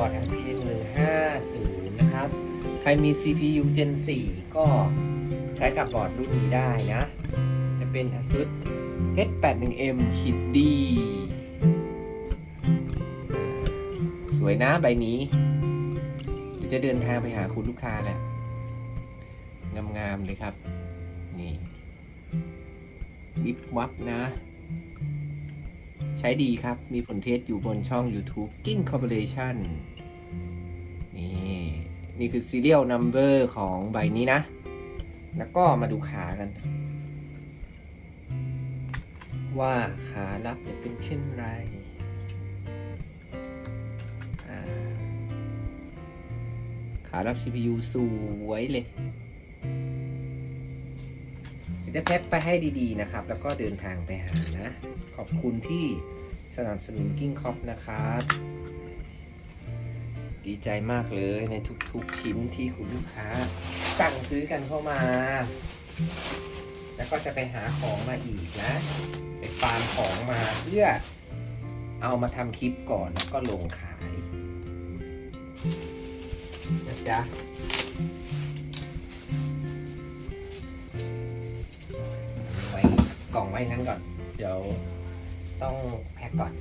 อร์ด RTX 150 นะครับ ใครมี CPU Gen 4 ก็ใช้กับบอร์ดรุ่นนี้ได้นะ จะเป็น ASUS H81M ขีด D สวยนะใบนี้จะเดินทางไปหาคุณลูกค้าแหล้วงามๆเลยครับ นี่วิบวับนะ ใช้ดีครับ มีผลเทสอยู่บนช่อง YouTube King Corporation นี่ นี่คือ serial number ของใบนี้นะ แล้วก็มาดูขากัน ว่าขาลับเนี่ยเป็นเช่นไรขาลับ CPU สวยเลย จะแพ็คไปให้ดีๆนะครับ แล้วก็เดินทางไปหานะ ขอบคุณที่สนับสนุนกิ้งคอปนะครับ ดีใจมากเลยในทุกๆชิ้นที่คุณลูกค้า สั่งซื้อกันเข้ามา แล้วก็จะไปหาของมาอีกนะ ไปฟาร์มของมาเพื่อเอามาทำคลิปก่อนแล้วก็ลงขายนะจ๊ะ กล่องไว้งั้นก่อน เดี๋ยวต้องแพ็คก่อน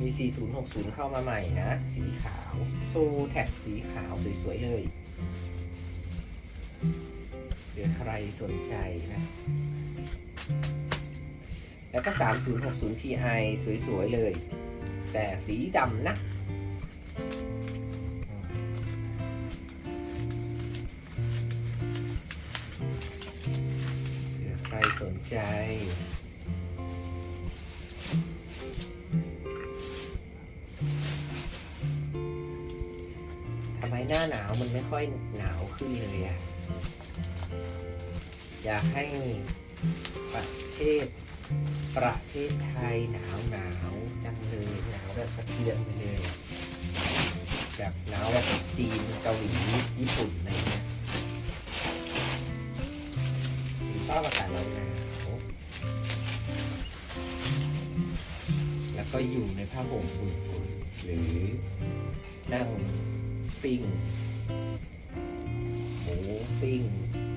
มี 4060 เข้ามาใหม่นะ สีขาวโซแท็กสีขาวสวยๆเลยเดี๋ยวใครสนใจนะ แล้วก็ 3060 Ti สวยๆเลย แต่สีดำนะ รสนใจ ทำไมหน้าหนาวมันไม่ค่อยหนาวขึ้นเลยอะอยากให้ประเทศประเทศไทยหนาวหนาวจังเลยหนาวแบบสะเทือนไปเลยแบบหนาวแบบจีนเกาหลีญี่ปุ่นอะไรเงี้ย ชอบอากาศหนาวหนาวแล้วก็อยู่ในผ้าห่มอุ่นๆหรือนั่งปิ้งหมูปิ้ง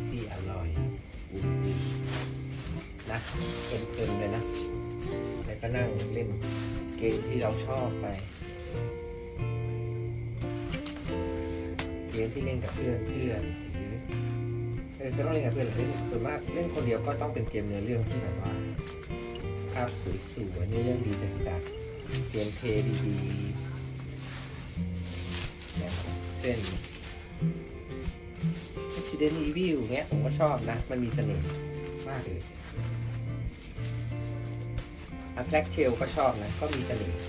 ที่อร่อยอุ่นๆนะเพลินๆเลยนะ แล้วก็นั่งเล่นเกมที่เราชอบไปเกมที่เล่นกับเพื่อนเพื่อน อเออก็ต้องเล่นกับเพื่อนเล่นส่วนมากเล่นคนเดียวก็ต้องเป็นเกมเนื้อเรื่องที่แบบว่าภาพสวยๆเนื้อเรื่องดีจัดๆเกมเพย์ดีๆอย่างเช่น Resident Evil เงี้ยผมก็ชอบนะ มันมีเสน่ห์มากเลยอัพแ a กเทลก็ชอบนะ ก็มีเสน่ห์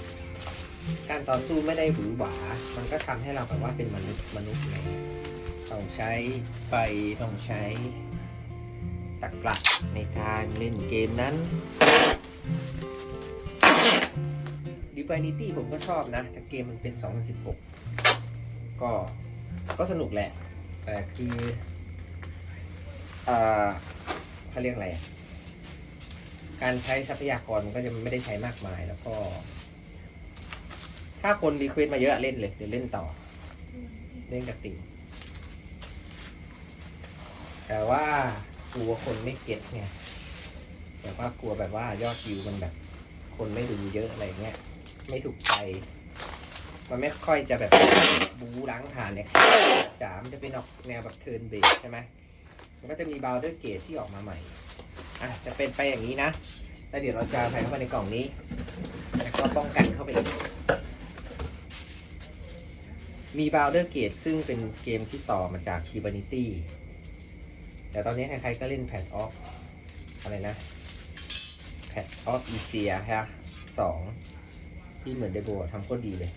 การต่อสู้ไม่ได้หวือหวา มันก็ทำให้เราแบบว่าเป็นมนุษย์มนุษย์ไง ต้องใช้ไฟต้องใช้ตะกรักในการเล่นเกมนั้น Divinity ผมก็ชอบนะ แต่เกมมันเป็น 2016 ก็ก็สนุกแหละ แต่คือเอ่อเขาเรียกอะไร การใช้ทรัพยากรมันก็จะไม่ได้ใช้มากมายแล้วก็ ถ้าคนรีเควสมาเยอะเล่นเลยเดี๋ยวเล่นต่อ เล่นกับติ่ง แต่ว่ากลัวคนไม่เก็ตไงแต่ว่ากลัวแบบว่ายอดวิวมันแบบ คนไม่ดูเยอะอะไรเงี้ย ไม่ถูกใจ มันไม่ค่อยจะแบบบูล้างผ่านเนี่ยจ๋ามันจะเป็นออกแนวแบบเทิร์นเบสใช่ไหมมันก็จะมีบ o วเดอร์เกตที่ออกมาใหม่อะจะเป็นไปอย่างนี้นะ แล้วเดี๋ยวเราจะใส่เข้าไปในกล่องนี้ แล้วก็ป้องกันเข้าไปอีกมี b o w d e r Gate ซึ่งเป็นเกมที่ต่อมาจาก Divinity แต่ตอนนี้ใครๆก็เล่นแพ t ออฟอะไรนะแพ t ออฟอีเซียฮะสองที่เหมือนเดโบทำโคตรดีเลย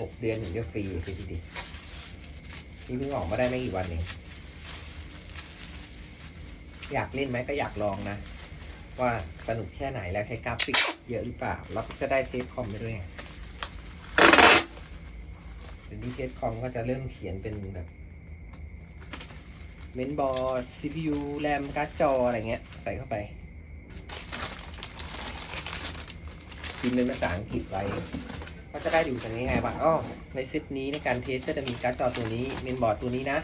หกเดือนถึงจะฟรีฟรีดีนี่เพิ่งออกมาได้ไม่กี่วันเองอยากเล่นไหมก็อยากลองนะ ว่าสนุกแค่ไหนแล้วใช้กราฟิกเยอะหรือเปล่า แล้วจะได้เทสคอมไปด้วยไงเดี๋ยวนี้เทสคอมก็จะเริ่มเขียนเป็นแบบ เมนบอร์ด CPU แรมการ์ดจอ อะไรเงี้ย ใส่เข้าไปพิมพ์เป็นภาษาอังกฤษไว้ก็จะได้ดูกันง่ายๆว่าอ๋อในเซตนี้ในการเทสก็จะมีการ์ดจอตัวนี้เมนบอร์ดตัวนี้นะ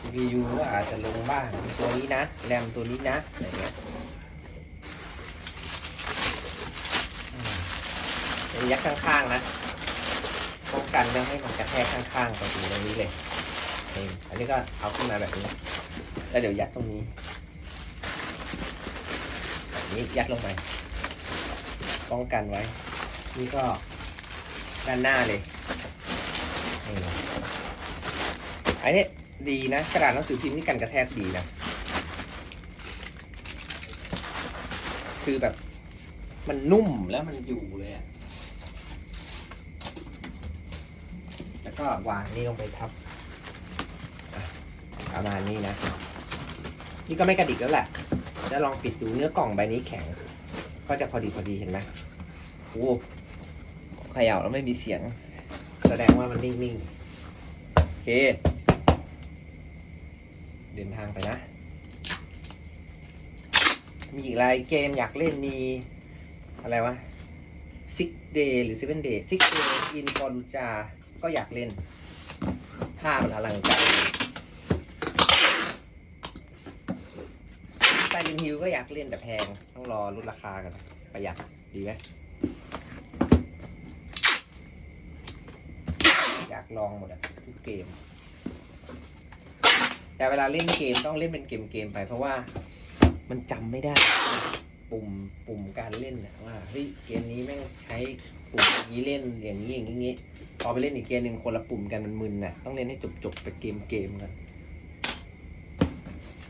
CPU ก็อาจจะลงบ้างตัวนี้นะแรมตัวนี้นะอะไรเงี้ยยัดข้างๆนะป้องกันไม่ให้มันกระแทกข้างๆตรงนี้เลย อันนี้ก็เอาขึ้นมาแบบนี้ แล้วเดี๋ยวยัดตรงนี้แบบนี้ยัดลงไปป้องกันไว้ นี่ก็ด้านหน้าเลยอันนี้ดีนะกระดาษหนังสือพิมพ์นี่กันกระแทกดีนะ คือแบบ มันนุ่มแล้วมันอยู่เลยอะแล้วก็วางนี่ลงไปทับ ประมาณนี้นะ นี่ก็ไม่กระดิกแล้วแหละแล้วลองปิดดูเนื้อกล่องใบนี้แข็ง ก็จะพอดีพอดีเห็นไหมโอ้เขย่าแล้วไม่มีเสียง แสดงว่ามันนิ่งๆ โอเค เดินทางไปนะ มีอีกอะไรเกมอยากเล่นมี อะไรวะ six day หรือ seven day six day in f a l l u j a ก็อยากเล่น ภาพมันอลังการ ไซเลนฮิลก็อยากเล่นแต่แพง ต้องรอลดราคากันประหยัดดีไหมอยากลองหมดอะทุกเกม แต่เวลาเล่นเกมต้องเล่นเป็นเกมเกมๆไป เพราะว่ามันจำไม่ได้ ปุ่มปุ่มการเล่นนะว่าเฮ้ยเกมนี้แม่งใช้ปุ่มนี้เล่นอย่างนี้อย่างนี้พอไปเล่นอีกเกมหนึ่งคนละปุ่มกันมันมึนน่ะต้องเล่นให้จบจบๆไปเกมเกมกัน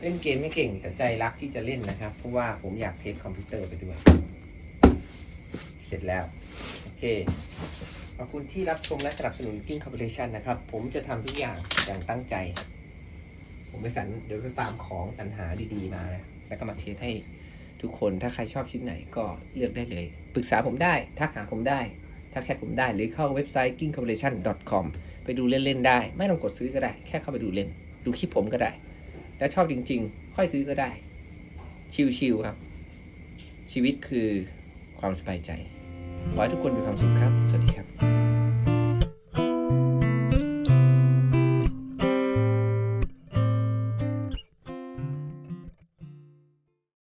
เล่นเกมไม่เก่งแต่ใจรักที่จะเล่นนะครับ เพราะว่าผมอยากเทสคอมพิวเตอร์ไปด้วย เสร็จแล้ว โอเค ขอบคุณที่รับชมและสนับสนุน King Corporation นะครับ ผมจะทำทุกอย่างอย่างตั้งใจ ผมไปสรรเดี๋ยวไปฟามของสรรหาดีๆมานะแล้วก็มาเทสให้ทุกคนถ้าใครชอบชิ้นไหนก็เลือกได้เลย ปรึกษาผมได้ ทักหาผมได้ ทักแชทผมได้ หรือเข้าเว็บไซต์ kingcorporation.com ไปดูเล่น ๆ ได้ ไม่ต้องกดซื้อก็ได้ แค่เข้าไปดูเล่น ดูคลิปผมก็ได้ แล้วชอบจริง ๆ ค่อยซื้อก็ได้ ชิลๆครับ ชีวิตคือความสบายใจ ขอให้ทุกคนมีความสุขครับ สวัสดีครับ